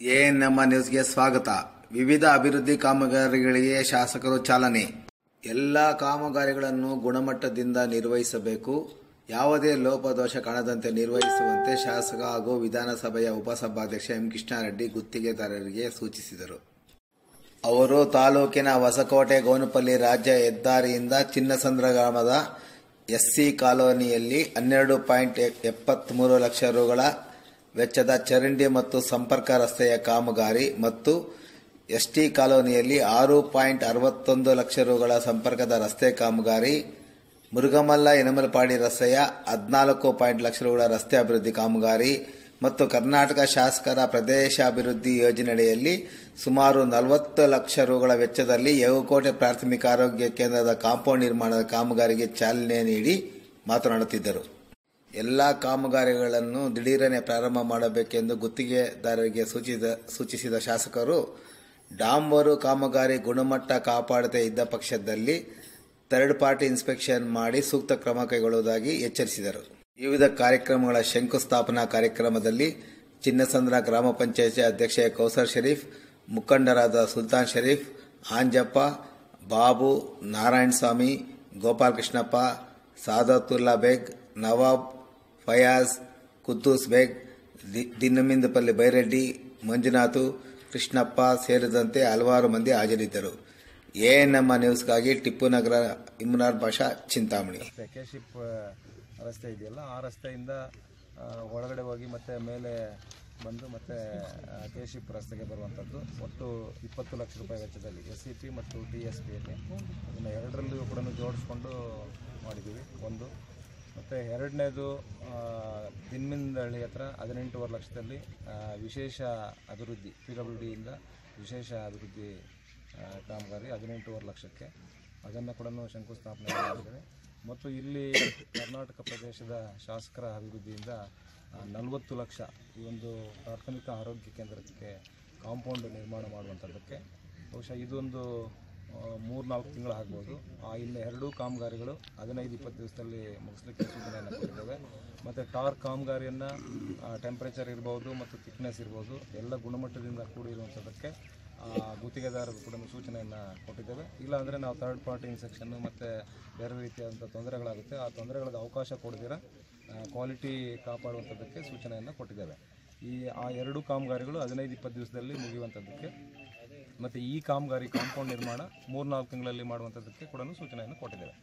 ANM ನ್ಯೂಸ್ಗೆ ಸ್ವಾಗತ. ವಿವಿಧ ಅಭಿವೃದ್ಧಿ ಕಾಮಗಾರಿಗಳಿಗೆ ಶಾಸಕರು ಚಾಲನೆ. ಎಲ್ಲ ಕಾಮಗಾರಿಗಳನ್ನು ಗುಣಮಟ್ಟದಿಂದ ನಿರ್ವಹಿಸಬೇಕು. ಯಾವುದೇ ಲೋಪದೋಷ ಕಾಣದಂತೆ ನಿರ್ವಹಿಸುವಂತೆ ಶಾಸಕ ಹಾಗೂ ವಿಧಾನಸಭೆಯ ಉಪಸಭಾಧ್ಯಕ್ಷ ಎಂ ಕೃಷ್ಣಾರೆಡ್ಡಿ ಗುತ್ತಿಗೆದಾರರಿಗೆ ಸೂಚಿಸಿದರು. ಅವರು ತಾಲೂಕಿನ ಹೊಸಕೋಟೆ ಗೋನುಪಲ್ಲಿ ರಾಜ್ಯ ಹೆದ್ದಾರಿಯಿಂದ ಚಿನ್ನಸಂದ್ರ ಗ್ರಾಮದ ಎಸ್ಸಿ ಕಾಲೋನಿಯಲ್ಲಿ ಹನ್ನೆರಡು ಪಾಯಿಂಟ್ ಎಪ್ಪತ್ಮೂರು ಲಕ್ಷ ರುಗಳ ವೆಚ್ಚದ ಚರಂಡಿ ಮತ್ತು ಸಂಪರ್ಕ ರಸ್ತೆಯ ಕಾಮಗಾರಿ ಮತ್ತು ಎಸ್ಟಿ ಕಾಲೋನಿಯಲ್ಲಿ ಆರು ಪಾಯಿಂಟ್ ಅರವತ್ತೊಂದು ಲಕ್ಷ ರುಗಳ ಸಂಪರ್ಕದ ರಸ್ತೆ ಕಾಮಗಾರಿ ಮುರುಗಮಲ್ಲ ಯನಮಲಪಾಡಿ ರಸ್ತೆಯ ಹದಿನಾಲ್ಕು ಪಾಯಿಂಟ್ ಲಕ್ಷ ರುಗಳ ರಸ್ತೆ ಅಭಿವೃದ್ಧಿ ಕಾಮಗಾರಿ ಮತ್ತು ಕರ್ನಾಟಕ ಶಾಸಕರ ಪ್ರದೇಶಾಭಿವೃದ್ಧಿ ಯೋಜನೆಯಡಿಯಲ್ಲಿ ಸುಮಾರು ನಲವತ್ತು ಲಕ್ಷ ರುಗಳ ವೆಚ್ಚದಲ್ಲಿ ಯಗುಕೋಟೆ ಪ್ರಾಥಮಿಕ ಆರೋಗ್ಯ ಕೇಂದ್ರದ ಕಾಂಪೌಂಡ್ ನಿರ್ಮಾಣದ ಕಾಮಗಾರಿಗೆ ಚಾಲನೆ ನೀಡಿ ಮಾತನಾಡುತ್ತಿದ್ದರು. ಎಲ್ಲ ಕಾಮಗಾರಿಗಳನ್ನು ದಿಢೀರನೆ ಪ್ರಾರಂಭ ಮಾಡಬೇಕೆಂದು ಗುತ್ತಿಗೆದಾರರಿಗೆ ಸೂಚಿಸಿದ ಸೂಚಿಸಿದ ಶಾಸಕರು, ಡಾಂಬರು ಕಾಮಗಾರಿ ಗುಣಮಟ್ಟ ಕಾಪಾಡದೇ ಇದ್ದ ಪಕ್ಷದಲ್ಲಿ ಥರ್ಡ್ ಪಾರ್ಟಿ ಇನ್ಸ್ಪೆಕ್ಷನ್ ಮಾಡಿ ಸೂಕ್ತ ಕ್ರಮ ಕೈಗೊಳ್ಳುವುದಾಗಿ ಎಚ್ಚರಿಸಿದರು. ವಿವಿಧ ಕಾರ್ಯಕ್ರಮಗಳ ಶಂಕುಸ್ಥಾಪನಾ ಕಾರ್ಯಕ್ರಮದಲ್ಲಿ ಚಿನ್ನಸಂದ್ರ ಗ್ರಾಮ ಪಂಚಾಯಿತಿ ಅಧ್ಯಕ್ಷೆ ಕೌಸರ್ ಶರೀಫ್, ಮುಖಂಡರಾದ ಸುಲ್ತಾನ್ ಶರೀಫ್, ಆಂಜಪ್ಪ, ಬಾಬು ನಾರಾಯಣಸ್ವಾಮಿ, ಗೋಪಾಲಕೃಷ್ಣಪ್ಪ ಗೋಪಾಲ್ ಕೃಷ್ಣಪ್ಪ ಸಾದತುಲ್ಲಾ ಬೇಗ್, ನವಾಬ್ ಫಯಾಜ್, ಕುದ್ದೂಸ್ ಬೇಗ್ ದಿನ್ನಮಿಂದಪಲ್ಲಿ ಬೈರೆಡ್ಡಿ, ಮಂಜುನಾಥು, ಕೃಷ್ಣಪ್ಪ ಸೇರಿದಂತೆ ಹಲವಾರು ಮಂದಿ ಹಾಜರಿದ್ದರು. ಎಎನ್ಎಂ ನ್ಯೂಸ್ಗಾಗಿ ಟಿಪ್ಪು ನಗರ, ಇಮ್ರಾನ್ ಪಾಷಾ, ಚಿಂತಾಮಣಿ. ಕೇಶಿಪ್ ರಸ್ತೆ ಇದೆಯಲ್ಲ, ಆ ರಸ್ತೆಯಿಂದ ಒಳಗಡೆ ಹೋಗಿ ಮತ್ತೆ ಮೇಲೆ ಬಂದು ಮತ್ತೆ ಕೇಶಿಪ್ ರಸ್ತೆಗೆ ಬರುವಂಥದ್ದು ಒಟ್ಟು ಇಪ್ಪತ್ತು ಲಕ್ಷ ರೂಪಾಯಿ ವೆಚ್ಚದಲ್ಲಿ ಎಸ್ ಸಿ ಪಿ ಮತ್ತು ಡಿ ಎಸ್ ಪಿಯಲ್ಲಿ ಅದನ್ನು ಎರಡರಲ್ಲೂ ಕೂಡ ಜೋಡಿಸ್ಕೊಂಡು ಮಾಡಿದ್ದೀವಿ. ಒಂದು ಮತ್ತು ಎರಡನೇದು ದಿನ್ಮಿಂದಳ್ಳಿ ಹತ್ರ ಹದಿನೆಂಟೂವರೆ ಲಕ್ಷದಲ್ಲಿ ವಿಶೇಷ ಅಭಿವೃದ್ಧಿ, ಪಿ ಡಬ್ಲ್ಯೂ ಡಿಯಿಂದ ವಿಶೇಷ ಅಭಿವೃದ್ಧಿ ಕಾಮಗಾರಿ ಹದಿನೆಂಟೂವರೆ ಲಕ್ಷಕ್ಕೆ. ಅದನ್ನು ಕೂಡ ಶಂಕುಸ್ಥಾಪನೆ ಮಾಡಿದ್ದೇವೆ. ಮತ್ತು ಇಲ್ಲಿ ಕರ್ನಾಟಕ ಪ್ರದೇಶದ ಶಾಸಕರ ಅಭಿವೃದ್ಧಿಯಿಂದ ನಲವತ್ತು ಲಕ್ಷ ಈ ಒಂದು ಪ್ರಾಥಮಿಕ ಆರೋಗ್ಯ ಕೇಂದ್ರಕ್ಕೆ ಕಾಂಪೌಂಡ್ ನಿರ್ಮಾಣ ಮಾಡುವಂಥದ್ದಕ್ಕೆ. ಬಹುಶಃ ಇದೊಂದು ಮೂರು ನಾಲ್ಕು ತಿಂಗಳು ಆಗ್ಬೋದು. ಇನ್ನು ಎರಡೂ ಕಾಮಗಾರಿಗಳು ಹದಿನೈದು, ಇಪ್ಪತ್ತು ದಿವಸದಲ್ಲಿ ಮುಗಿಸ್ಲಿಕ್ಕೆ ಸೂಚನೆಯನ್ನು ಕೊಟ್ಟಿದ್ದೇವೆ. ಮತ್ತು ಟಾರ್ ಕಾಮಗಾರಿಯನ್ನು ಟೆಂಪ್ರೇಚರ್ ಇರ್ಬೋದು ಮತ್ತು ಥಿಕ್ನೆಸ್ ಇರ್ಬೋದು, ಎಲ್ಲ ಗುಣಮಟ್ಟದಿಂದ ಕೂಡಿರುವಂಥದ್ದಕ್ಕೆ ಗುತ್ತಿಗೆದಾರರು ಕೂಡ ಸೂಚನೆಯನ್ನು ಕೊಟ್ಟಿದ್ದೇವೆ. ಇಲ್ಲಾಂದರೆ ನಾವು ಥರ್ಡ್ ಪಾರ್ಟಿ ಇನ್ಸೆಕ್ಷನ್ನು ಮತ್ತು ಬೇರೆ ರೀತಿಯಾದಂಥ ತೊಂದರೆಗಳಾಗುತ್ತೆ. ಆ ತೊಂದರೆಗಳಿಗೆ ಅವಕಾಶ ಕೊಡದಿರ ಕ್ವಾಲಿಟಿ ಕಾಪಾಡುವಂಥದ್ದಕ್ಕೆ ಸೂಚನೆಯನ್ನು ಕೊಟ್ಟಿದ್ದೇವೆ. ಈ, ಆ ಎರಡು ಕಾಮಗಾರಿಗಳು ಹದಿನೈದು, ಇಪ್ಪತ್ತು ದಿವಸದಲ್ಲಿ ಮುಗಿಯುವಂಥದ್ದಕ್ಕೆ ಮತ್ತು ಈ ಕಾಮಗಾರಿ ಕಾಂಪೌಂಡ್ ನಿರ್ಮಾಣ ಮೂರ್ನಾಲ್ಕು ತಿಂಗಳಲ್ಲಿ ಮಾಡುವಂಥದ್ದಕ್ಕೆ ಕೂಡ ಸೂಚನೆಯನ್ನು ಕೊಟ್ಟಿದ್ದೇವೆ.